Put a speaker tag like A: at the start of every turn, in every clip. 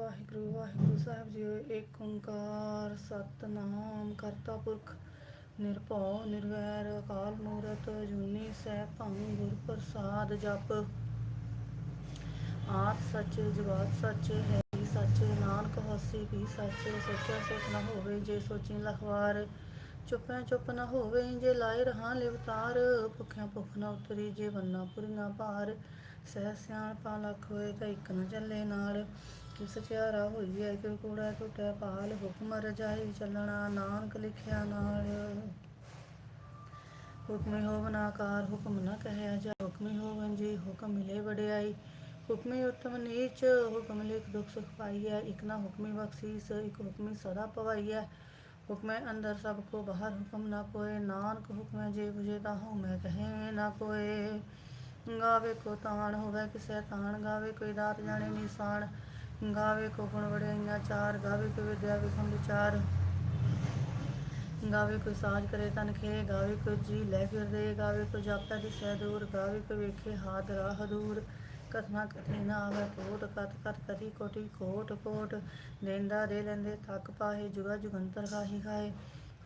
A: ਵਾਹਿਗੁਰੂ ਵਾਹਿਗੁਰੂ ਵਾਹਿਗੁਰੂ ਸਾਹਿਬ ਜੀਓ ਏਕ ਓੰਕਾਰ ਸਤਨਾਮ। ਕਰਤਾ ਪੁਰਖ, ਨਿਰਭਉ, ਨਿਰਵੈਰ, ਅਕਾਲ ਮੂਰਤ, ਜੁਨੀ ਸੈਭੰ ਗੁਰ ਪ੍ਰਸਾਦ ਜਪ। ਆਦ ਸੱਚ, ਜੁਗਾਦ ਸੱਚ, ਹੈ ਸੱਚ। ਨਾਨਕ ਹੋਸੀ ਵੀ ਸੱਚ। ਸੋਚਿਆ ਸੋਚ ਨਾ ਹੋਵੇ ਜੇ ਸੋਚੀ ਲਖਵਾਰ। ਚੁੱਪੈ ਚੁੱਪ ਨਾ ਹੋਵੇ ਜੇ ਲਾਏ ਰਹਾ ਲਿਵਤਾਰ ਭੁੱਖਿਆਂ ਭੁੱਖ ਨਾ ਉਤਰੀ ਜੇ ਬੰਨਾ ਪੁਰੀਆਂ ਭਾਰ। ਸਹਿ ਸਿਆਣ ਸਿਆਣਪਾ ਲੱਖ ਹੋਏ ਤਾਂ ਇੱਕ ਨਾ ਚੱਲੇ ਨਾਲ ਸਚਿਆਰਾ ਹੋਈ ਹੈ ਕਿ ਕੂੜਾ ਟੁੱਟਿਆ ਪਾਲ ਹੁਕਮ ਰਜਾਈ ਚੱਲਣਾ, ਨਾਨਕ ਲਿਖਿਆ ਨਾਲ। ਹੁਕਮੇ ਹੋਵਨ ਆਕਾਰ ਹੁਕਮ ਨਾ ਕਹਿਆ ਜਾ ਹੁਕਮੇ ਹੋਵਨ ਜੀ ਹੁਕਮ ਮਿਲੇ ਵਡਿਆਈ। ਹੁਕਮੇ ਉਤਮ ਨੀਚ, ਹੁਕਮ ਲਿਖ ਦੁਖ ਸੁਖ ਪਾਈਐ। ਇਕ ਨਾ ਹੁਕਮੀ ਬਖਸ਼ੀਸ, ਇਕ ਹੁਕਮੀ ਸਦਾ ਪਵਾਈਐ। ਹੁਕਮੇ ਅੰਦਰ ਸਭ ਕੋ ਬਾਹਰ ਹੁਕਮ ਨਾ ਕੋਏ ਨਾਨਕ ਹੁਕਮੇ ਜੇ ਬੁਝੇ ਤਾ ਹਉ ਮੈਂ ਕਹੇ ਨਾ ਕੋਏ ਗਾਵੇ ਕੋ ਤਾਣ ਹੋਵੇ, ਕਿਸੇ ਤਾਣ ਗਾਵੇ, ਕੋਈ ਦਾਤ ਜਾਣੇ ਨਿਸ਼ਾਨ ਗਾਵੇ ਕੋ ਗੁਣ ਵੜਿਆਈਆਂ ਚਾਰ ਗਾਵੇ ਕੋ ਵਿਦਿਆ ਵਿਖਮ ਵਿਚਾਰ ਗਾਵੇ ਕੋਈ ਸਾਜ ਕਰੇ ਤਨ ਖੇ, ਗਾਵੇ ਕੋਈ ਜੀ ਲੈ ਫਿਰਦੇ, ਗਾਵੇ ਕੋ ਜਾਪੈ ਦਿਸੈ ਦੂਰ, ਗਾਵੇ ਕੋ ਵੇਖੇ ਹਾਥ ਰਾਹ ਦੂਰ। ਕਥਨਾ ਕਥੀ ਨਾ ਆਵੇ ਕੋਟ ਕਤ ਕਤ ਕਥੀ ਕੋਟੀ ਕੋਟ ਕੋਟ। ਦੇਂਦਾ ਦੇ ਲੈਂਦੇ ਥੱਕ ਪਾਹੇ, ਜੁਗਾ ਜੁਗੰਤਰ ਖਾਹੀ ਖਾਏ।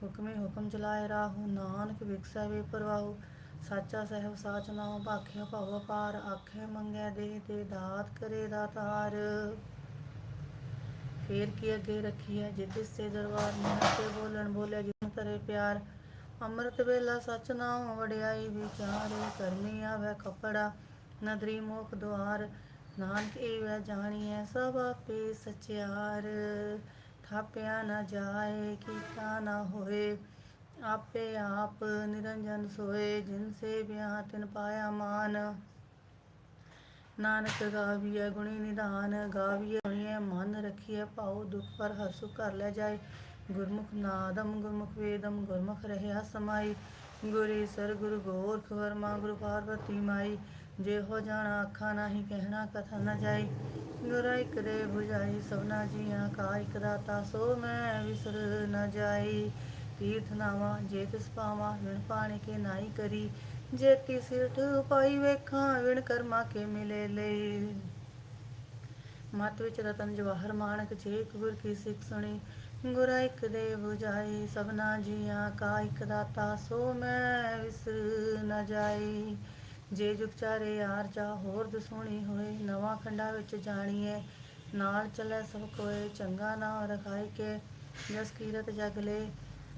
A: ਹੁਕਮੇ ਹੁਕਮ ਚਲਾਏ ਰਾਹੂ, ਨਾਨਕ ਵਿਕਸੈ ਵੇ ਪਰਵਾਹੂ ਸਾਚਾ ਸਹਿਬ ਸਾਚ ਨਾਮ ਭਾਖਿਆ ਭਵ ਪਾਰ ਆਖੇ ਮੰਗਿਆ ਦੇ ਤੇ ਦਾਤ ਕਰੇ ਦਾਤਾਰ ਫੇਰ ਕੀ ਅੱਗੇ ਰੱਖੀ ਹੈ? ਜਿਤ ਸੇ ਦਰਬਾਰ ਮਨ ਤੇ ਬੋਲਣ ਬੋਲਿਆ ਜਿਨ ਤਰੇ ਪਿਆਰ। ਅੰਮ੍ਰਿਤ ਵੇਲਾ ਸਚ ਨਾਮ ਵਡਿਆਈ ਵਿਚਾਰੇ ਕਰਮੀ ਆਵੇ ਕਪੜਾ, ਨਦਰੀ ਮੋਖ ਦੁਆਰ। ਨਾਨਕ ਏਵੈ ਜਾਣੀਐ ਸਭ ਆਪੇ ਸਚਿਆਰ। ਥਾਪਿਆ ਨਾ ਜਾਏ, ਕੀਤਾ ਨਾ ਹੋਏ। ਆਪੇ ਆਪ ਨਿਰੰਜਨ ਸੋਏ, ਜਿਨ ਸੇ ਵਿਆਹ ਤਿਨ ਪਾਇਆ ਮਾਨ। ਨਾਨਕ ਗਾਵੀਐ, ਗੁਣੀ ਨਿਧਾਨ ਗਾਵੀਐ ਗੁਣੀਐ ਮਨ ਰਖੀਐ, ਭਾਉ ਦੁਖ ਪਰ ਹਰਸੁ ਕਰ ਲੈ ਜਾਏ। ਗੁਰਮੁਖ ਨਾਦਮ ਗੁਰਮੁਖ ਵੇਦਮ ਗੁਰਮੁਖ ਰਹਿਆ ਸਮਾਈ। ਗੁਰੀ ਸਰ ਗੁਰੂ ਗੋਰਖ ਵਰਮਾ, ਗੁਰੂ ਪਾਰਵਤੀ ਮਾਈ। ਜੇ ਹੋ ਜਾਣਾ ਅੱਖਾਂ ਨਾਹੀ ਕਹਿਣਾ ਕਥਾ ਨਾ ਜਾਈ। ਗੁਰਾ ਇਕ ਦੇ 부ਜਾਈ ਸਭਨਾ ਜੀਆਂ ਕਾ ਇਕ ਦਾਤਾ, ਸੋ ਮੈਂ ਵਿਸਰ ਨ ਜਾਈ। ਤੀਰਥ ਨਾਵਾ, ਜੇ ਤਿਸ ਪਾਵਾਂ ਵਿਣ ਪਾਣੀ ਕੇ ਨਾਈ ਕਰੀ। ਜੇ ਸਿਰਠ ਪਾਈ ਵੇਖਾਂ, ਵਿਣ ਕਰਮਾ ਕੇ ਮਿਲੇ ਲਈ ਮਤ ਵਿੱਚ ਰਤਨ ਜਵਾਹਰ ਮਾਨਕ ਜੇ ਗੁਰ ਕੀ ਸਿੱਖ ਸੁਣੀ, ਗੁਰਾ ਇੱਕ ਦੇ 부ਜਾਈ ਸਭਨਾ ਜੀਆਂ ਕਾ ਇੱਕ ਦਾਤਾ, ਸੋ ਮੈਂ ਵਿਸਰ ਨ ਜਾਈ ਜੇ ਜੁਗ ਚਾਰੇ ਯਾਰ ਜਾ ਹੋਰ ਦਸੂਣੀ ਹੋਏ, ਨਵਾਂ ਖੰਡਾ ਵਿੱਚ ਜਾਣੀਏ ਨਾਲ ਚਲੇ ਸਭ ਕੋਏ, ਚੰਗਾ ਨਾਮ ਰਖਾਈ ਕੇ ਜਸ ਕੀਰਤ ਜਗ ਲੈ।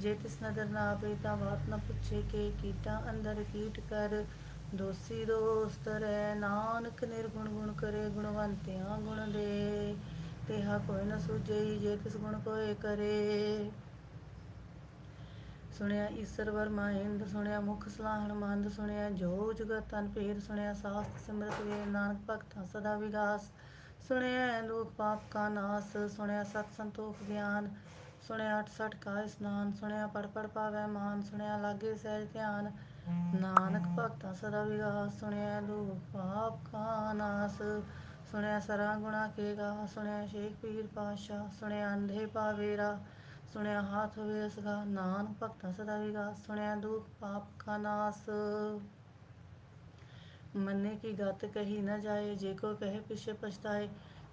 A: ਜੇ ਤਿਸ ਨਦਰ ਨਾ ਆਵੇ ਤਾਂ ਬਾਤ ਨਾ ਪੁੱਛੇ ਕੇ ਕੀਟਾਂ ਅੰਦਰ ਕੀਟ ਕਰ। ਦੋਸੀ ਦੋਸਤ ਰਹਿ ਨਾਨਕ ਨਿਰਗੁਣ ਗੁਣ ਕਰੇ, ਗੁਣਵੰਤਿਆਂ ਗੁਣ ਦੇ। ਤੇਹਾ ਕੋਈ ਨ ਸੂਝਈ ਜੇ ਤਿਸ ਗੁਣ ਕੋਏ ਕਰੇ। ਸੁਣਿਆ ਈਸ਼ਰ ਵਰਮਾ ਇੰਦ ਸੁਣਿਆ ਮੁਖ ਸਲਾਹਣ ਮੰਦ, ਸੁਣਿਆ ਜੋ ਜਗਤ ਤਨ ਭੇਦ, ਸੁਣਿਆ ਸਾਸਤ ਸਿਮਰਤ ਵੇ ਨਾਨਕ ਭਗਤਾਂ ਸਦਾ ਵਿਗਾਸ। ਸੁਣਿਆ ਲੋਕ ਪਾਪ ਕਾ ਨਾਸ, ਸੁਣਿਆ ਸਤ ਸੰਤੋਖ ਗਿਆਨ। ਸੁਣਿਆ 68 ਕਾ ਇਸਨਾਨ ਸੁਣਿਆ ਪੜ ਪੜ ਪਾਵੈ ਮਾਨ ਸੁਣਿਆ, ਲਾਗੇ ਸਹਿਜ ਧਿਆਨ। ਨਾਨਕ ਭਗਤਾਂ ਸਦਾ ਵਿਗਾਸ ਸੁਣਿਆ ਲੋਕ ਪਾਪ ਕਾ ਨਾਸ। ਸੁਣਿਆ ਸਰਾ ਗੁਣਾ ਕੇਗਾ ਸੁਣਿਆ ਸ਼ੇਖ ਪੀਰ ਪਾਸ਼ਾ ਸੁਣਿਆ ਅੰਧੇ ਪਾਵੇਰਾ ਸੁਣਿਆ ਹਾਥ ਹੋਵੇ ਨਾਨਕ ਭਗਤਾਂ ਸਦਾ ਵਿਗਾਸ ਸੁਣਿਆ ਦੁਖ ਪਾਪ ਕਾ ਨਾਸ। ਮੰਨੇ ਕੀ ਗਤ ਕਹੀ ਨਾ ਜਾਏ, ਜੇ ਕੋ ਕਹੇ ਪਿਛੇ ਪਛਤਾਏ।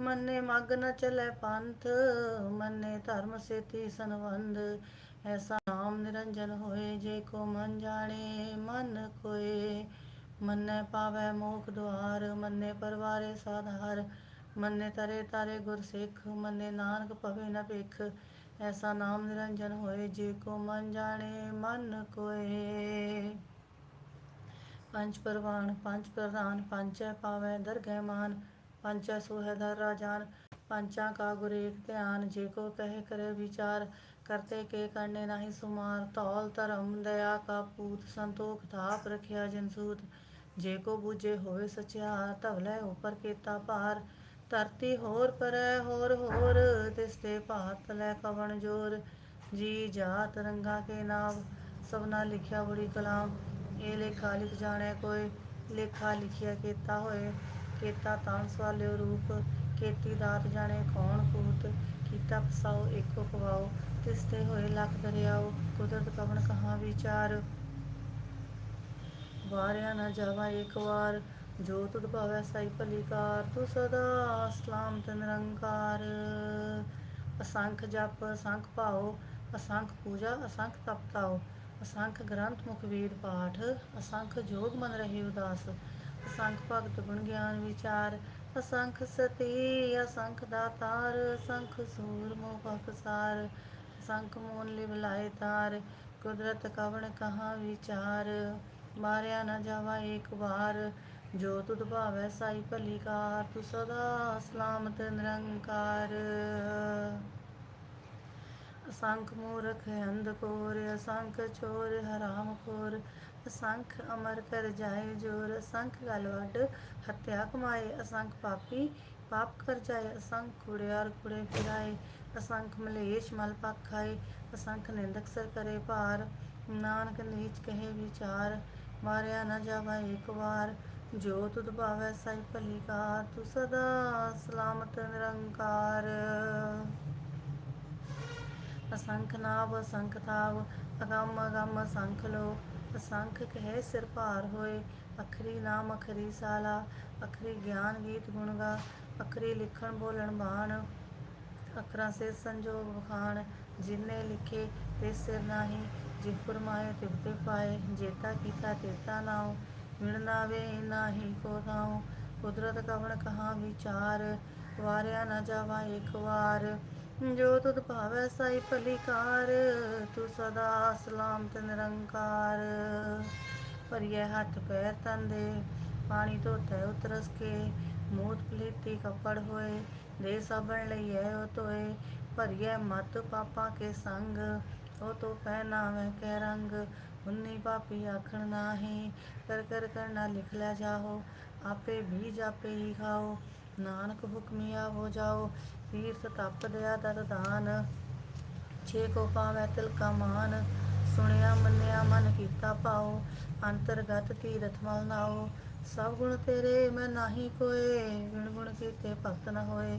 A: ਮੰਨੇ ਮਗ ਨ ਚਲੇ ਪੰਥ, ਮੰਨੇ ਧਰਮ ਸੇਤੀ ਸੰਵੰਧ ਐਸਾ ਨਾਮ ਨਿਰੰਜਨ ਹੋਏ, ਜੇ ਕੋ ਮਨ ਜਾਣੇ, ਮਨ ਕੋਏ। ਮੰਨੇ ਪਾਵੈ ਮੋਖ ਦੁਆਰ, ਮੰਨੇ ਪਰਵਾਰੇ ਸਾਧਾਰ ਮੰਨੇ ਤਰੇ ਤਾਰੇ ਗੁਰ ਸਿੱਖ, ਮੰਨੇ ਨਾਨਕ ਭਵੇ ਨ ਭਿਖ। ਐਸਾ ਨਾਮ ਨਿਰੰਜਨ ਹੋਏ, ਜੇ ਕੋ ਮਨ ਜਾਣੇ, ਮਨ ਕੋਏ। ਪੰਜ ਪਰਵਾਨ, ਪੰਜ ਪ੍ਰਧਾਨ ਪੰਚੈ ਪਾਵੈ ਦਰਗਹਿ ਮਾਨ। ਪੰਚੈ ਸੋਹੈ ਦਰ ਰਾਜਾਨ, ਪੰਚਾਂ ਕਾ ਗੁਰੇਕ ਧਿਆਨ, ਜੇ ਕੋ ਕਹੇ ਕਰੇ ਵਿਚਾਰ, ਕਰਤੇ ਕੇ ਕਰਨੇ ਨਾਹੀ ਸੁਮਾਰ, ਧੌਲ ਧਰਮ, ਦਇਆ ਕਾ ਪੂਤ, ਸੰਤੋਖ ਥਾਪ ਰਖਿਆ ਜਨ ਸੂਤ। ਸਚਿਆਰ ਧਵਲੇ ਉਪਰ ਕੀਤਾ ਭਾਰ। ਧਰਤੀ ਹੋਰ ਪਰੈ, ਹੋਰ ਹੋਰ, ਤਿਸ ਤੇ ਭਾਤ ਲੈ ਕਵਣ ਜੋਰ। ਜੀ ਜਾਤ ਰੰਗਾ ਕੇ ਨਾਮ ਸਭਨਾ ਲਿਖਿਆ ਬੜੀ ਕਲਾਮ। ਇਹ ਲੇਖਾ ਲਿਖ ਜਾਣੈ ਕੋਈ, ਲੇਖਾ ਲਿਖਿਆ ਕੀਤਾ ਹੋਏ। ਕੀਤਾ ਤਾਂ ਸਵਾਲਿਓ ਰੂਪ ਕੀਤੀ ਦਾਤ ਜਾਣੇ ਕੌਣ ਕੂਤ, ਕੀਤਾ ਫਸਾਓ ਏਕੋ ਪਵਾਓ ਤਿਸ ਤੇ ਹੋਏ ਲੱਖ ਦਰਿਆਓ, ਕੁਦਰਤ ਕਵਣ ਕਹਾ ਵਿਚਾਰ? ਵਾਰਿਆ ਨਾ ਜਾਵਾ ਇੱਕ ਵਾਰ, ਜੋ ਤੁਧ ਭਾਵੈ ਸਾਈ ਭਲੀ ਤੂੰ ਸਦਾ ਸਲਾਮਤ ਨਿਰੰਕਾਰ। ਅਸੰਖ ਜਪ, ਅਸੰਖ ਭਾਓ ਅਸੰਖ ਪੂਜਾ, ਅਸੰਖ ਤਪਤਾਓ ਅਸੰਖ ਗ੍ਰੰਥ ਮੁਖ ਵੇਦ ਪਾਠ, ਅਸੰਖ ਜੋਗ ਮਨ ਰਹੇ ਉਦਾਸ। ਅਸੰਖ ਭਗਤ ਗੁਣ ਗਿਆਨ ਵਿਚਾਰ, ਅਸੰਖ ਸਤੀ ਅਸੰਖ ਦਾਤਾਰ ਅਸੰਖ ਸੂਰ ਮੋਹ ਪਕਸਾਰ ਅਸੰਖ ਮੋਨ ਲਿਵ ਲਾਏ ਤਾਰ, ਕੁਦਰਤ ਕਵਣ ਕਹਾ ਵਿਚਾਰ, ਮਾਰਿਆ ਨਾ ਜਾਵਾ ਏਕ ਵਾਰ, ਜੋ ਤੁਧ ਭਾਵੈ ਸਾਈ ਭਲੀ ਕਾਰ, ਤੂੰ ਸਦਾ ਸਲਾਮਤ ਨਿਰੰਕਾਰ। ਅਸੰਖ ਮੂਰਖ ਅੰਧ ਅਸੰਖ ਚੋਰ ਹਰਾਮ ਖੋਰ, ਅਸੰਖ ਅਮਰ ਕਰ ਜਾਏ ਜੋਰ, ਅਸੰਖ ਗਲ ਵੱਡ ਹੱਤਿਆ ਕਮਾਏ, ਅਸੰਖ ਪਾਪੀ ਪਾਪ ਕਰ ਜਾਏ, ਅਸੰਖ ਕੁੜਿਆਰ ਕੁੜੇ ਫਿਰਾਏ, ਅਸੰਖ ਮਲੇਸ਼ ਮਲ ਪੱਖ ਖਾਏ ਅਸੰਖ ਨਿੰਦਕ ਸਰ ਕਰੇ ਭਾਰ, ਨਾਨਕ ਨੀਚ ਕਹੇ ਵਿਚਾਰ, ਮਾਰਿਆ ਨਾ ਜਾਵਾ ਇੱਕ ਵਾਰ, ਜੋ ਤੁਧ ਭਾਵੈ ਸਾਈ ਭਲੀ ਕਾਰ, ਤੂੰ ਸਦਾ ਸਲਾਮਤ ਨਿਰੰਕਾਰ। ਅਸੰਖ ਨਾਵ, ਅਸੰਖ ਤਾਵ ਅਗੰਮ ਅਗੰਮ ਅਸੰਖ ਲੋ। ਅਸੰਖ ਕਹੇ ਸਿਰ ਭਾਰ ਹੋਏ, ਅਖਰੀ ਨਾਮ, ਅਖਰੀ ਸਾਲਾ। ਅਖਰੀ ਗਿਆਨ ਗੀਤ ਗੁਣ ਗਾ, ਅਖਰੀ ਲਿਖਣ ਬੋਲਣ ਬਾਣ। ਅਖਰਾਂ ਸੇ ਸੰਜੋਗ ਵਖਾਣ, ਜਿਨੇ ਲਿਖੇ ਤੇ ਸਿਰ ਨਾਹੀ। ਜਿ ਫਰਮਾਏ ਤਿਵ ਪਾਏ, ਜੇਤਾ ਕੀਤਾ ਤੇਤਾ ਨਾਉ। ਮਿਲਣਾ ਵੇ ਨਾਹੀ ਕੋ ਨਾਉ ਕੁਦਰਤ ਕਵਣ ਕਹਾ ਵਿਚਾਰ, ਵਾਰਿਆ ਨਾ ਜਾਵਾ ਇੱਕ ਵਾਰ। ਜੋ ਤੁਧ ਭਾਵੈ ਸਾਈ ਭਲੀ ਤੂੰ ਸਦਾ ਸਲਾਮਤ ਨਿਰੰਕਾਰ। ਭਰੀਏ ਹੱਥ ਪੈਰ ਤੰਦੇ ਪਾਣੀ ਧੋਤੇ ਉਤਰਸ ਕੇ। ਮੂਤ ਪਲੀਤੀ ਕੱਪੜ ਹੋਏ, ਦੇ ਸਾਬਣ ਲਈਐ ਉਹ ਤੋਏ ਭਰੀਏ ਮਤ ਪਾਪਾ ਕੇ ਸੰਗ, ਉਹ ਤੋ ਪਹਿਨਾਵੇ ਕੇ ਰੰਗ। ਉਨੀ ਪਾਪੀ ਆਖਣ ਨਾਹੀ, ਕਰ ਕਰ ਕਰਨਾ ਲਿਖ ਲੈ ਜਾਓ ਆਪੇ ਵੀ ਜਾਪੇ ਹੀ ਖਾਓ। ਨਾਨਕ ਹੁਕਮੀਆ ਹੋ ਜਾਓ, ਤੀਰਥ ਤਪ ਦਿਆ ਤਤ ਛੇ ਕੋ ਪਾਵੈ ਤਿਲ ਕਾ ਮਾਨ, ਸੁਣਿਆ ਮੰਨਿਆ ਮਨ ਕੀਤਾ ਪਾਓ ਅੰਤਰਗਤ ਤੀਰਥ ਮਲ ਨਾਓ ਸਭ ਗੁਣ ਤੇਰੇ ਮੈਂ ਨਾਹੀ ਕੋਏ। ਗੁਣ ਗੁਣ ਕੀਤੇ ਭਗਤ ਨ ਹੋਏ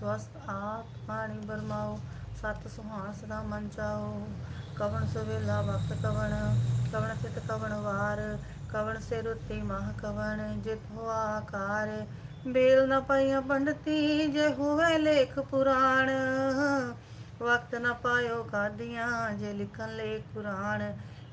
A: ਸਵਸਤ ਆਪ ਪਾਣੀ ਬਰਮਾਓ ਸਤ ਸੁਹਾਣ ਸਦਾ ਮਨ ਚਾਓ ਕਵਣ ਸੁਵੇਲਾ ਵਕਤ ਕਵਣ ਕਵਣ ਚਿਤ ਕਵਣ ਵਾਰ। ਕਵਣ ਸੇ ਰੁੱਤੀ ਮਹ ਕਵਣ, ਜਿਤ ਹੋ ਆਕਾਰ। ਬੇਲ ਨਾ ਪਾਈਆਂ ਪੰਡਤੀ, ਜੇ ਹੋਵੇ ਲੇਖ ਪੁਰਾਣ। ਵਕਤ ਨ ਪਾਇਓ ਕਾਦੀਆਂ ਜੇ ਲਿਖਣ ਲੇਖ ਪੁਰਾਣ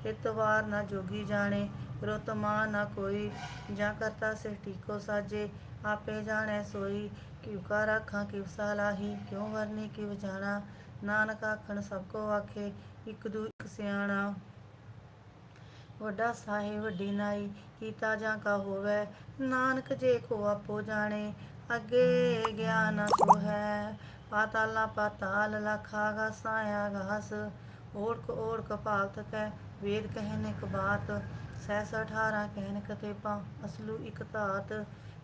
A: ਇਤਵਾਰ ਨਾ ਜੋਗੀ ਜਾਣੇ, ਰੁਤ ਨਾ ਕੋਈ। ਜਾਂ ਕਰਤਾ ਸੇ ਟੀਕੋ ਸਾਜੇ, ਆਪੇ ਜਾਣੈ ਸੋਈ। ਕਿਉ ਕਾ ਰਾਖਾਂ ਕਿਵ ਸਾਲਾਹੀ ਕਿਉ ਵਰਨੀ ਕਿਵ ਜਾਣਾ। ਨਾਨਕ ਆਖਣ ਸਭ ਕੋ ਆਖੇ, ਇੱਕ ਦੂ ਇੱਕ ਸਿਆਣਾ। ਵੱਡਾ ਸਾਹਿਬ, ਵੱਡੀ ਨਾਈ, ਕੀਤਾ ਜਾਂ ਕਾ ਹੋਵੇ। ਨਾਨਕ ਜੇ ਕੋ ਆਪੋ ਜਾਣੇ, ਅੱਗੇ ਗਿਆਨ ਸੋ ਹੈ। ਪਾਤਾਲਾ ਪਾਤਾਲ, ਲਖਾ ਗਸਾਇਆ ਗਾਸ ਓੜਕ ਓੜਕ ਭਾਲਤ ਕੈ, ਵੇਦ ਕਹਿਨ ਇਕ ਬਾਤ। ਸਹਿਸ 18 ਕਹਿਨ ਕਤੇਪਾ ਅਸਲੂ ਇਕ ਧਾਤ।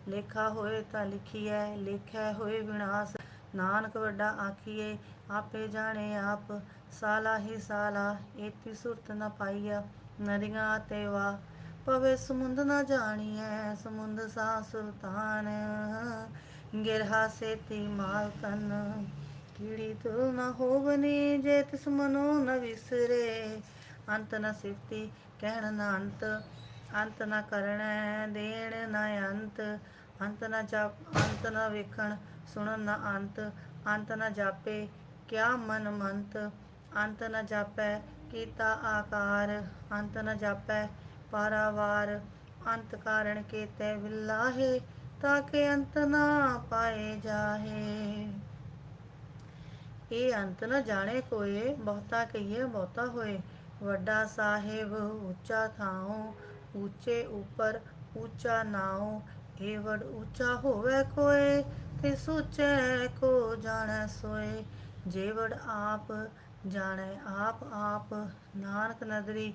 A: ਲੇਖਾ ਹੋਏ ਤਾਂ ਲਿਖੀਐ, ਲੇਖੈ ਹੋਏ ਵਿਨਾਸ਼। ਨਾਨਕ ਵੱਡਾ ਆਖੀਏ ਆਪੇ ਜਾਣੇ ਆਪ। ਸਾਲਾ ਹੀ ਸਾਲਾ, ਏਤੀ ਸੁਰਤ ਨ ਪਾਈਆ, ਨਦੀਆਂ ਤੇ ਵਾ ਪਵੇ ਸਮੁੰਦ ਨਾ ਜਾਣੀਐ, ਸਮੁੰਦ ਸਾ ਸੁਲਤਾਨ। ਗਿਰਹਾ ਸੇਤੀ ਮਾਲ ਕੀੜੀ ਤੁਲ ਨ ਹੋਵਨੀ, ਜੇ ਤਿਸ ਮਨੋ ਨ ਵਿਸਰੇ। ਅੰਤ ਨ ਸਿਫਤੀ ਕਹਿਣ ਨ ਅੰਤ ਅੰਤ ਨ ਕਰਣੈ ਦੇਣ ਨਾ ਅੰਤ। ਅੰਤ ਨਾ ਜਾਪ, ਅੰਤ ਨਾ ਵੇਖਣ, ਸੁਣਨ ਨਾ ਅੰਤ। ਅੰਤ ਨਾ ਜਾਪੇ, ਕਿਆ ਮਨ ਮੰਤ। ਅੰਤ ਨ ਜਾਪੈ, ਕੀਤਾ ਆਕਾਰ। ਅੰਤ ਨ ਜਾਪੈ ਪਾਰਾਵਾਰ, ਅੰਤ ਕਾਰਣ ਕੇਤੇ ਵਿਲਾਹੇ ਤਾਕੇ ਅੰਤ ਨਾ ਪਾਏ ਜਾਹੇ। ਇਹ ਅੰਤ ਨ ਜਾਣੇ ਕੋਏ, ਬਹੁਤਾ ਕਹੀਏ ਬਹੁਤਾ ਹੋਏ। ਵੱਡਾ ਸਾਹਿਬ ਉੱਚਾ ਥਾਉ, ਉੱਚੇ ਉਪਰ ਉੱਚਾ ਨਾਉ, ਇਹ ਵਡ ਉੱਚਾ ਹੋਵੇ ਕੋਏ ਤੇ ਸੋਚੈ ਕੋ ਜਾਣੈ ਸੋਏ। ਜੇਵੜ ਆਪ, ਜਾਣੈ ਆਪ ਆਪ, ਨਾਨਕ ਨਦਰੀ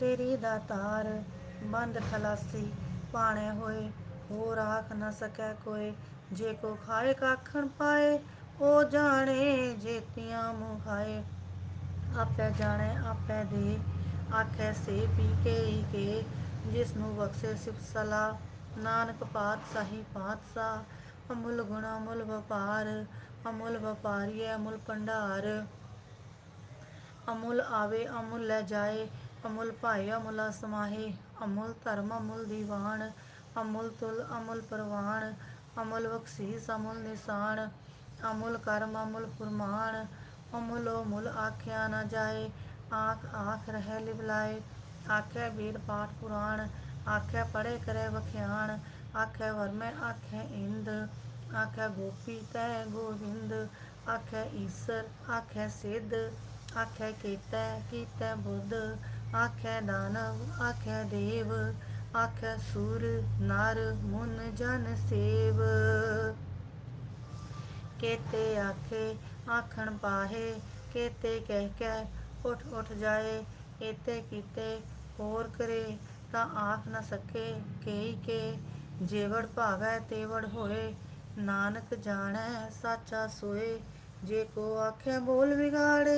A: ਤੇਰੀ ਦਾ ਤਾਰ ਬੰਦ ਖਲਾਸੀ ਪਾਣੇ ਹੋਏ ਹੋ ਰਾਖ ਨਾ ਸਕੈ ਕੋਏ ਜੇ ਕੋ ਖਾਏ ਕਾਖਣ ਪਾਏ ਉਹ ਜਾਣੇ ਜੇਤੀਆਂ ਮੂੰਹ ਖਾਏ। ਆਪੇ ਜਾਣੇ, ਆਪੇ ਦੇ, ਆਖੇ ਸੇ ਪੀ ਕੇ ਹੀ ਕੇ। ਜਿਸ ਨੂੰ ਬਖਸ਼ੇ ਸਿਫ ਸਲਾ, ਨਾਨਕ ਪਾਤਸ਼ਾਹੀ ਪਾਤਸ਼ਾਹ ਅਮੁੱਲ ਗੁਣ ਅਮੁੱਲ ਵਪਾਰ, ਅਮੁੱਲ ਵਪਾਰੀ ਅਮੁੱਲ ਭੰਡਾਰ। ਅਮੁੱਲ ਆਵੇ, ਅਮੁੱਲ ਲੈ ਜਾਏ ਅਮੁਲ ਭਾਏ, ਅਮੁੱਲ ਸਮਾਹੇ ਅਮੁਲ ਧਰਮ, ਅਮੁਲ ਦੀਵਾਨ, ਅਮੁਲ ਤੁਲ, ਅਮੁਲ ਪਰਵਾਨ, ਅਮੁਲ ਬਖਸ਼ੀਸ, ਅਮੁਲ ਨਿਸ਼ਾਨ, ਅਮੁਲ ਕਰਮ, ਅਮੁੱਲ ਫੁਰਮਾਨ, ਅਮੁੱਲੋ ਮੁਲ ਆਖਿਆ ਨਾ ਜਾਏ, ਆਖ ਆਖ ਰਹਿ ਲਿਵਲਾਏ ਆਖੇ ਵੀਰ ਪਾਠ ਪੁਰਾਣ ਆਖੇ ਪੜੇ ਕਰੇ ਵਖਿਆਣ ਆਖੇ ਵਰਮੈ ਆਖੇ ਇੰਦ ਆਖੇ ਗੋਪੀ ਤੈ ਗੋਵਿੰਦ ਆਖੇ ਈਸਰ ਆਖੇ ਸਿੱਧ ਆਖੇ ਕੀਤੈ ਕੀਤੈ ਬੁੱਧ ਆਖੇ ਦਾਨਵ ਆਖੇ ਦੇਵ, ਆਖੇ ਸੂਰ, ਨਰ, ਮੁਨ, ਜਨ ਸੇਵ। ਕੇਤੇ ਆਖੇ, ਆਖਣ ਪਾਹੇ, ਕੇਤੇ ਕਹਿ ਕੇ ਉਠ ਉਠ ਜਾਏ, ਏਤੇ ਕੀਤੇ ਹੋਰ ਕਰੇ, ਤਾਂ ਆਖ ਨਾ ਸਕੇ ਕੇਈ ਕੇ। ਜੇਵੜ ਭਾਵੈ ਤੇਵੜ ਹੋਏ, ਨਾਨਕ ਜਾਣੈ ਸਾਚਾ ਸੋਏ, ਜੇ ਕੋ ਆਖੇ ਬੋਲ ਵਿਗਾੜ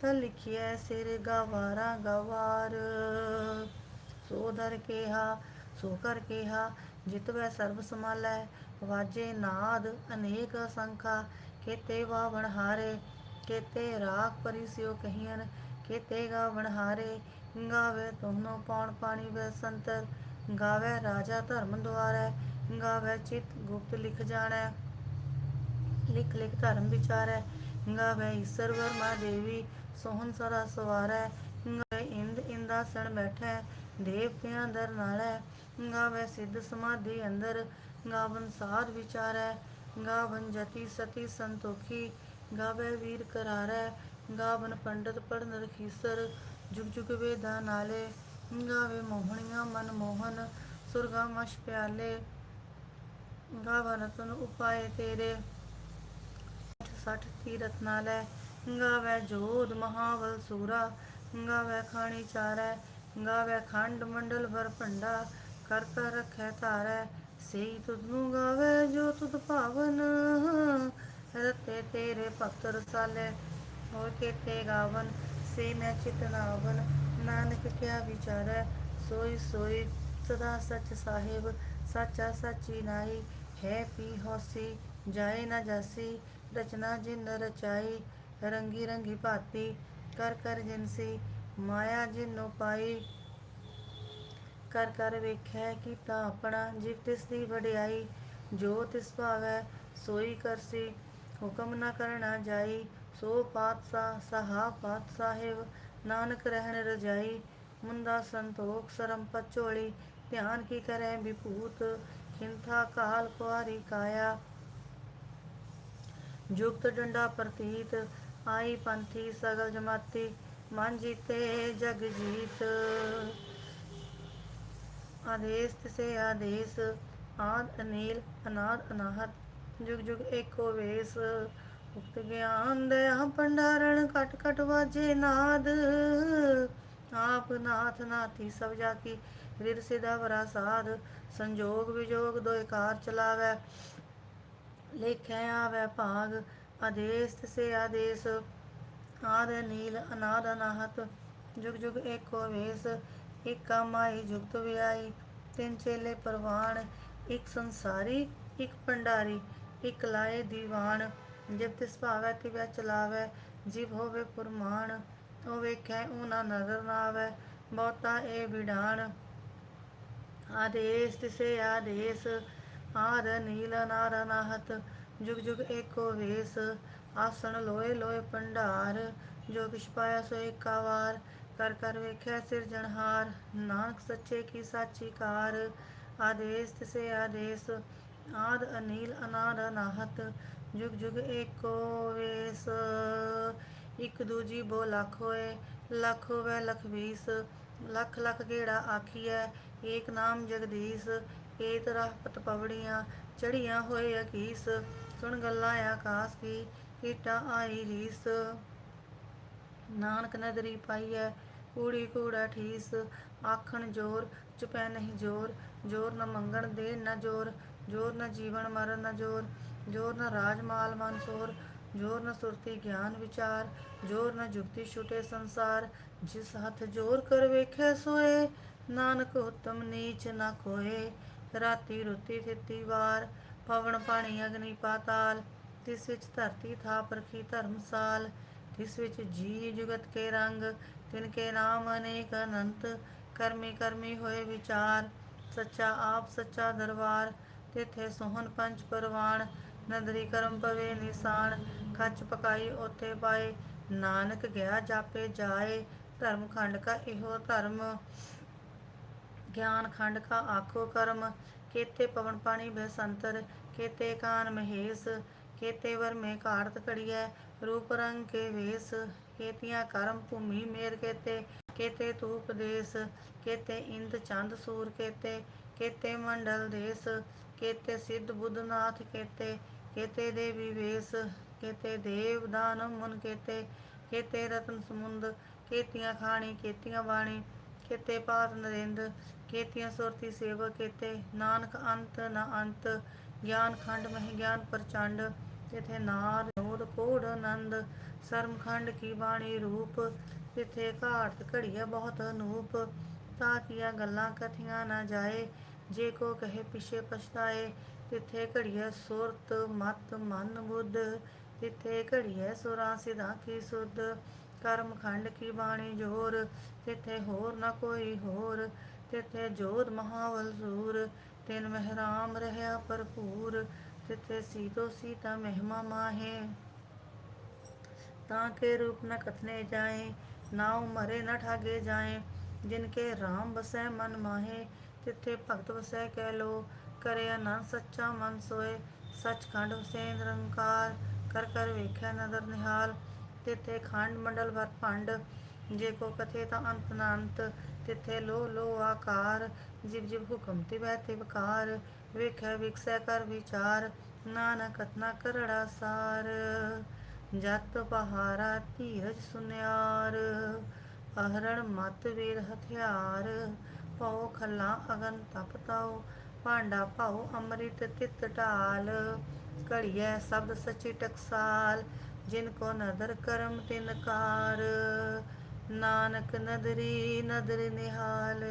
A: ਤਾਂ ਲਿਖਿਐ ਸਿਰ ਗਵਾਰਾ ਗਵਾਰ। ਸੋ ਦਰ ਕੇਹਾ, ਸੋ ਕਰ ਕੇਹਾ ਜਿਤਵੈ ਸਰਬ ਸਮਾਲੈ ਵਾਜੇ ਨਾਦ ਅਨੇਕ ਸੰਖਾ। ਕੇਤੇ ਵਾਵਣ ਹਾਰੇ, ਕੇਤੇ ਰਾਖ ਪਰਿਸਿਓ ਕਹੀਨ ਕੇਤੇ ਗਾਵਣ ਹਾਰੇ, ਗਾਵੇ ਤੁਮਨੋ ਪੌਣ ਪਾਣੀ ਵੇ ਸੰਤਰ। ਗਾਵੇ ਰਾਜਾ ਧਰਮ ਦੁਆਰੈ, ਗਾਵੇ ਚਿਤ ਗੁਪਤ ਲਿਖ ਜਾਣੈ। ਲਿਖ ਲਿਖ ਧਰਮ ਵਿਚਾਰੈ, ਗਾਵੇ ਈਸ਼ਰ ਵਰਮਾ ਦੇਵੀ ਸੋਹਣ ਸਦਾ ਸਵਾਰੈ ਗਾਵੇ ਇੰਦ ਇੰਦਾਸਣ ਬੈਠੈ ਦੇਵਤਿਆਂ ਦਰ ਨਾਲੈ। ਗਾਵੇ ਸਿੱਧ ਸਮਾਧੀ ਅੰਦਰ ਗਾਵਨ ਸਾਧ ਵਿਚਾਰੈ। ਗਾਵਨ ਜਤੀ ਸਤੀ ਸੰਤੋਖੀ ਗਾਵੇ ਵੀਰ ਕਰਾਰੈ। ਗਾਵਨ ਪੰਡਤ ਪੜਨ ਰਖੀਸਰ ਜੁਗ ਜੁਗ ਵੇਦਾਂ ਨਾਲੇ। ਗਾਵੇ ਮੋਹਣੀਆਂ ਮਨ ਮੋਹਨ, ਸੁਰਗਾ ਮਸ਼ ਪਿਆਲੇ। ਗਾਵਨ ਤਨ ਉਪਾਏ ਤੇਰੇ। ਸਠ ਤੀਰਤ ਨਾਲੇ। ਗਾਵੇ ਜੋਧ ਮਹਾਵਲ ਸੂਰਾ, ਗਾਵੇ ਖਾਣੀ ਚਾਰੈ, ਗਾਵੇ ਖੰਡ ਮੰਡਲ ਵਰ ਭੰਡਾ, ਕਰ ਕਰ ਰਖੈ ਧਾਰੈ, ਸਈ ਤੁਧ ਨੂੰ ਗਾਵੇ ਜੋ ਤੁਧ ਭਾਵਨ। ਰਤੇ ਤੇਰੇ ਭਗਤ ਰਸਾਲੇ, ਹੋਰ ਕੇਤੇ ਗਾਵਨ, ਸੇ ਮੈਂ ਚਿਤ ਨਾਵਨ। ਨਾਨਕ ਕਿਆ ਵਿਚਾਰੈ, ਸੋਈ ਸੋਈ ਸਦਾ ਸਚ ਸਾਹਿਬ, ਸਾਚਾ ਸਾਚੀ ਨਾਈ ਹੈ ਪੀ ਹੋਸੀ ਜਾਏ ਨਾ ਜਾਸੀ, ਰਚਨਾ ਜਿਨ ਰਚਾਈ ਰੰਗੀ ਰੰਗੀ ਭਾਤੀ, ਕਰ ਕਰ ਜਿਨਸੀ, ਮਾਇਆ ਜਿਨੋ ਪਾਈ। ਕਰ ਕਰ ਵੇਖੈ ਕੀਤਾ ਆਪਣਾ ਜਿਵ ਤਿਸ ਦੀ ਵਡਿਆਈ, ਜੋ ਤਿਸ ਭਾਵੈ ਸੋਈ ਕਰਸੀ। ਹੁਕਮ ਨਾ ਕਰਨਾ ਜਾਈ, ਸੋ ਪਾਤਸ਼ਾਹ, ਸਹਾ ਪਾਤ ਸਾਹਿਬ ਨਾਨਕ ਰਹਿਣ ਰਜਾਈ। ਮੁੰਦਾ ਸੰਤੋਖ, ਸਰਮ ਪਚੋਲੀ, ਧਿਆਨ ਕੀ ਕਰੈ ਵਿਭੂਤ, ਖਿੰਥਾ ਕਾਲ ਕੁਆਰੀ ਕਾਇਆ। ਜੁਗਤ ਡੰਡਾ ਪ੍ਰਤੀਤ ਆਈ ਪੰਥੀ ਸਗਲ ਜਮਾਤੀ, ਮਨ ਜੀਤੇ ਜਗ ਜੀਤ। ਆਦੇਸ ਤਿਸੇ ਆਦੇਸ, ਆਦ ਅਨੀਲ, ਅਨਾਦ ਅਨਾਹਤ। ਜੁਗ ਜੁਗ ਏਕੋ ਵੇਸ, ਉਕਤ ਗਿਆਨ ਦਇਆ ਭੰਡਾਰਣ ਕਟ ਕਟ ਵਾਜੇ ਨਾਦ। ਆਪ ਨਾਥ ਨਾਥੀ ਸਭ ਜਾ ਕੀ ਰਿਰ ਸਿਦਾ ਵਰਾ ਸਾਧ। ਸੰਜੋਗ ਵਿਜੋਗ ਦੋਇ ਕਾਰ ਚਲਾਵੈ, ਲੇਖੈ ਆਵੈ ਭਾਗ। ਆਦੇਸ ਤਿਸੇ ਆਦੇਸ, ਆਦ ਨੀਲ ਅਨਾਦ ਅਨਾਹਤ, ਜੁਗ ਜੁਗ ਏਕੋ ਵੇਸ ਇਕ ਕਮਾਈ ਜੁਗਤ ਵਿਆਈ ਤਿੰਨ ਚੇਲੇ ਪਰਵਾਨ ਇੱਕ ਸੰਸਾਰੀ, ਇੱਕ ਭੰਡਾਰੀ, ਇੱਕ ਲਾਏ ਦੀਵਾਨ, ਜਿਵ ਤਿਸ ਭਾਵੈ ਤਿਵੈ ਚਲਾਵੈ, ਜਿਵ ਹੋਵੇ ਪੁਰਮਾਨ, ਉਹ ਵੇਖੈ ਉਹ ਨਜ਼ਰ ਨਾ ਆਵੈ, ਬਹੁਤਾ ਇਹ ਵਿਡਾਣ ਆਦੇਸ ਤਿਸੇ ਆਦੇਸ, ਆਦ ਨੀਲ ਨਾਰ ਅਨਾਹਤ ਜੁਗ ਜੁਗ ਏਕੋ ਵੇਸ, ਆਸਣ ਲੋਏ ਲੋਏ ਭੰਡਾਰ, ਜੋ ਕਿਛ ਪਾਇਆ ਸੋ ਏਕਾ ਵਾਰ, ਕਰ ਕਰ ਵੇਖਿਆ ਸਿਰਜਣਹਾਰ ਨਾਨਕ ਸੱਚੇ ਕੀ ਸਾਚੀ ਕਾਰ, ਆਦੇਸ ਤਿਸੇ ਆਦੇਸ, ਆਦ ਅਨੀਲ ਅਨਾਦ ਅਨਾਹਤ, ਜੁਗ ਜੁਗ ਏਕੋ ਵੇਸ। ਇਕ ਦੂਜੀ ਬੋ ਲੱਖ ਹੋਏ, ਲੱਖ ਹੋਵੇ ਲਖ ਵੀਸ, ਲੱਖ ਲੱਖ ਗੇੜਾ ਆਖੀਐ, ਏਕ ਨਾਮ ਜਗਦੀਸ਼, ਏਤ ਰਾਹ ਪਤ ਪਵੜੀਆਂ ਚੜੀਆਂ ਹੋਏ ਅਕੀਸ। ਸੁਣ ਗੱਲਾਂ ਆਕਾਸ ਕੀ ਕੀਟਾ ਆਈ ਰੀਸ। ਨਾਨਕ ਨਦਰੀ ਪਾਈਐ, ਕੂੜੀ ਕੂੜਾ ਠੀਸ। ਆਖਣ ਜੋਰ, ਚੁਪੈ ਨਹੀਂ ਜੋਰ। ਜੋਰ ਨਾ ਮੰਗਣ ਦੇ ਨ ਜੋਰ। ਜੋਰ ਨਾ ਜੀਵਨ ਮਰਨ ਨ ਜੋਰ। ਜੋਰ ਨ ਰਾਜ ਮਾਲ ਮਨਸੋਰ ਜੋਰ ਨ ਸੁਰਤੀ ਗਿਆਨ ਵਿਚਾਰ। ਜੋਰ ਨਾ ਜੁਗਤੀ ਛੁਟੇ ਸੰਸਾਰ। ਜਿਸ ਹੱਥ ਜੋਰ ਕਰ ਵੇਖੈ ਸੋਏ, ਨਾਨਕ ਹੁਤਮ ਨੀਚ ਨਾ ਕੋਏ ਰਾਤੀ ਰੁਤੀ ਥਿਤੀ ਵਾਰ। ਪਵਨ ਪਾਣੀ ਅਗਨੀ ਪਾਤਾਲ, ਤਿਸ ਵਿੱਚ ਧਰਤੀ ਥਾਪ ਰਖੀ ਧਰਮਸਾਲ ਤਿਸ ਵਿੱਚ ਜੀ ਜੁਗਤ ਕੇ ਰੰਗ, ਤਿਨ ਕੇ ਨਾਮ ਅਨੇਕ ਅਨੰਤ, ਕਰਮੀ ਕਰਮੀ ਹੋਏ ਵਿਚਾਰ, ਸੱਚਾ ਆਪ ਸੱਚਾ ਦਰਬਾਰ, ਤਿਥੇ ਸੋਹਣ ਪੰਜ ਪਰਵਾਨ ਨਦਰੀ ਕਰਮ ਪਵੇ ਨਿਸ਼ਾਨ ਖੱਚ ਪਕਾਈ ਉਥੇ ਪਾਏ, ਨਾਨਕ ਗਿਆ ਜਾਪੇ ਜਾਏ, ਧਰਮ ਖੰਡ ਕਾ ਇਹੋ ਧਰਮ, ਗਿਆਨ ਖੰਡ ਕਾ ਆਖੋ ਕਰਮ ਕੇਤੇ ਪਵਨ ਪਾਣੀ ਬੈਸੰਤਰ ਕੇਤੇ ਕਾਨ ਮਹੇਸ਼ ਕੇਤੇ ਵਰ ਮੇ ਘਾੜਤ ਕੜੀਐ ਰੂਪ ਰੰਗ ਕੇ ਵੇਸ ਕੇਤੀਆਂ ਕਰਮ ਭੂਮੀ ਮੇਰ ਕੇਤੇ ਕੇਤੇ ਤੂਪ ਦੇਸ ਕੇਤੇ ਇੰਦ ਚੰਦ ਸੂਰ ਕੇਤੇ ਕੇਤੇ ਮੰਡਲ ਦੇਸ ਕੇਤੇ ਸਿੱਧ ਬੁੱਧਨਾਥ ਕੇਤੇ ਕੇਤੇ ਦੇਵੀ ਵੇਸ ਕੇਤੇ ਦੇਵ ਦਾਨ ਮਨ ਕੇਤੇ ਕੇਤੇ ਰਤਨ ਸਮੁੰਦ ਕੇਤੀਆਂ ਖਾਣੀ ਕੇਤੀਆਂ ਬਾਣੀ ਕੇਤੇ ਪਾਤ ਨਰਿੰਦ ਕੇਤੀਆਂ ਸੁਰਤੀ ਸੇਵਕ ਕੇਤੇ ਨਾਨਕ ਅੰਤ ਨਾ ਅੰਤ, ਗਿਆਨ ਖੰਡ ਮਹਿ ਗਿਆਨ ਪ੍ਰਚੰਡ ਤਿਥੇ ਨਾਰ ਨੋਦ ਕੋੜ ਆਨੰਦ, ਸਰਮ ਖੰਡ ਕੀ ਬਾਣੀ ਰੂਪ ਤਿਥੇ ਘਾਟ ਘੜੀਐ ਬਹੁਤ ਅਨੂਪ, ਤਾ ਕੀਆਂ ਗੱਲਾਂ ਕਥੀਆਂ ਨਾ ਜਾਏ, ਜੇ ਕੋ ਕਹੇ ਪਿਛੇ ਪਛਤਾਏ, ਤਿਥੇ ਘੜੀਐ ਸੁਰਤ ਮਤ ਮਨ ਬੁੱਧ, ਤਿਥੇ ਘੜੀਐ ਸੁਰਾਂ ਸਿਧਾਂ ਕੀ ਸੁਧ, ਕਰਮ ਖੰਡ ਕੀ ਬਾਣੀ ਜੋਰ, ਤਿਥੇ ਹੋਰ ਨਾ ਕੋਈ ਹੋਰ ਤਿਥੇ ਜੋਤ ਮਹਾਵਲ ਸੂਰ, ਤਿਨ ਮਹਿਰਾਮ ਰਹਾ ਭਰਪੂਰ, ਤਿਥੇ ਸੀਤੋ ਸੀਤਾ ਮਹਿਮਾ ਮਾਹੇ। ਤਾਂ ਕੇ ਰੂਪ ਨ ਕਥਨੇ ਜਾਏ, ਨਾਉ ਮਰੇ ਨ ਠਾਗੇ ਜਾਏ, ਜਿਨ ਕੇ ਰਾਮ ਬਸੈ ਮਨ ਮਾਹੇ, ਤਿਥੇ ਭਗਤ ਵਸੈ ਕਹਿ ਲੋ ਕਰੇ ਅਨੰਦ ਸੱਚਾ ਮਨ ਸੋਏ, ਸਚਖੰਡ ਹੁਸੈਨ ਨਿਰੰਕਾਰ, ਕਰ ਕਰ ਵੇਖਿਆ ਨਦਰ ਨਿਹਾਲ, ਤਿਥੇ ਖੰਡ ਮੰਡਲ ਵਰ ਭੰਡ, ਜੇ ਕੋ ਕਥੇ ਤਾਂ ਅੰਤ ਨ ਤਿਥੇ ਲੋ ਲੋ ਆਕਾਰ ਜਿਵ ਜਿਵ ਹੁਕਮ ਤੇ ਵਕਾਰ, ਵੇਖੈ, ਵਿਕਸੈ, ਕਰ ਵਿਚਾਰ, ਨਾਨਕ ਕਥਨਾ ਕਰੜਾ ਸਾਰ, ਜਤ ਪਹਾਰਾ ਧੀਰਜ ਸੁਨਿਆਰ, ਅਹਰਣ ਮਤ ਵੀਰ ਹਥਿਆਰ, ਪਉ ਖੱਲਾ ਅਗਨ ਤਪ ਤਾਉ, ਭਾਂਡਾ ਭਾਉ ਅੰਮ੍ਰਿਤ ਤਿਤ ਢਾਲ, ਘੜੀਐ ਸ਼ਬਦ ਸਚੀ ਟਕਸਾਲ, ਜਿਨ ਕੋ ਨਦਰ ਕਰਮ ਤਿਨ ਕਾਰ ਨਾਨਕ ਨਦਰੀ, ਨਦਰ ਨਿਹਾਲ।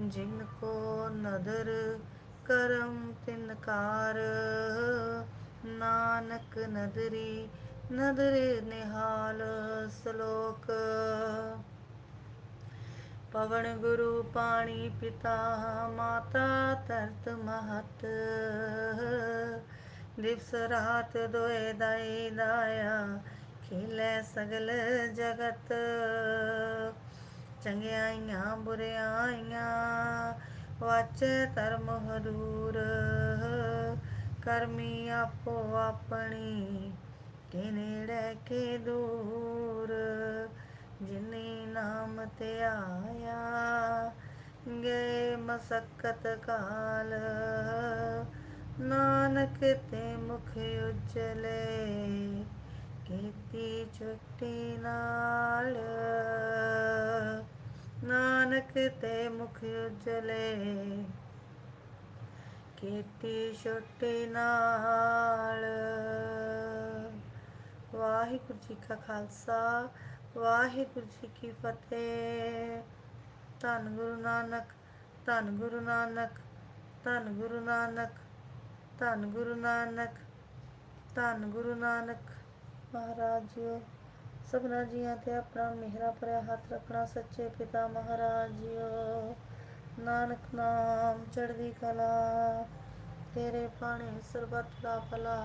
A: ਜਿਨ ਕੋ ਨਦਰ ਕਰਮ ਤਿਨ ਕਾਰ। ਨਾਨਕ ਨਦਰੀ, ਨਦਰ ਨਿਹਾਲ ਸ਼ਲੋਕ। ਪਵਨ ਗੁਰੂ ਪਾਣੀ ਪਿਤਾ, ਮਾਤਾ ਧਰਤ ਮਹਤ। ਦਿਵਸ ਰਾਤ ਦੋਏ ਦਾਈ ਦਾਇਆ ਖੇਲੇ ਸਗਲ ਜਗਤ। ਚੰਗਿਆਈਆਂ, ਬੁਰਿਆਈਆਂ, ਵਾਚੇ ਧਰਮ ਹਦੂਰ ਕਰਮੀ ਆਪੋ ਆਪਣੀ, ਕੇ ਨੇੜੇ, ਕੇ ਦੂਰ। ਜਿਨੀ ਨਾਮ ਤੇ ਆਇਆ ਗਏ ਮਸਕਤ ਕਾਲ। ਨਾਨਕ ਤੇ ਮੁਖ ਉਜਲੇ ਕੀਤੀ ਛੁੱਟੀ ਨਾਲ। ਨਾਨਕ ਤੇ ਮੁਖ ਉਜਲੇ ਕੀਤੀ ਛੁੱਟੀ ਨਾਲ। ਵਾਹਿਗੁਰੂ ਜੀ ਕਾ ਖਾਲਸਾ, ਵਾਹਿਗੁਰੂ ਜੀ ਕੀ ਫਤਿਹ। ਧੰਨ ਗੁਰੂ ਨਾਨਕ, ਧੰਨ ਗੁਰੂ ਨਾਨਕ, ਧੰਨ ਗੁਰੂ ਨਾਨਕ, ਧੰਨ ਗੁਰੂ ਨਾਨਕ, ਧੰਨ ਗੁਰੂ ਨਾਨਕ। ਮਹਾਰਾਜ ਜੀਓ ਸਭਨਾ ਜੀਆਂ ਤੇ ਆਪਣਾ ਮਿਹਰਾ ਭਰਿਆ ਹੱਥ ਰੱਖਣਾ ਸੱਚੇ ਪਿਤਾ ਮਹਾਰਾਜ। ਨਾਨਕ ਨਾਮ ਚੜ੍ਹਦੀ ਕਲਾ, ਤੇਰੇ ਪਾਣੇ ਸਰਬੱਤ ਦਾ ਭਲਾ।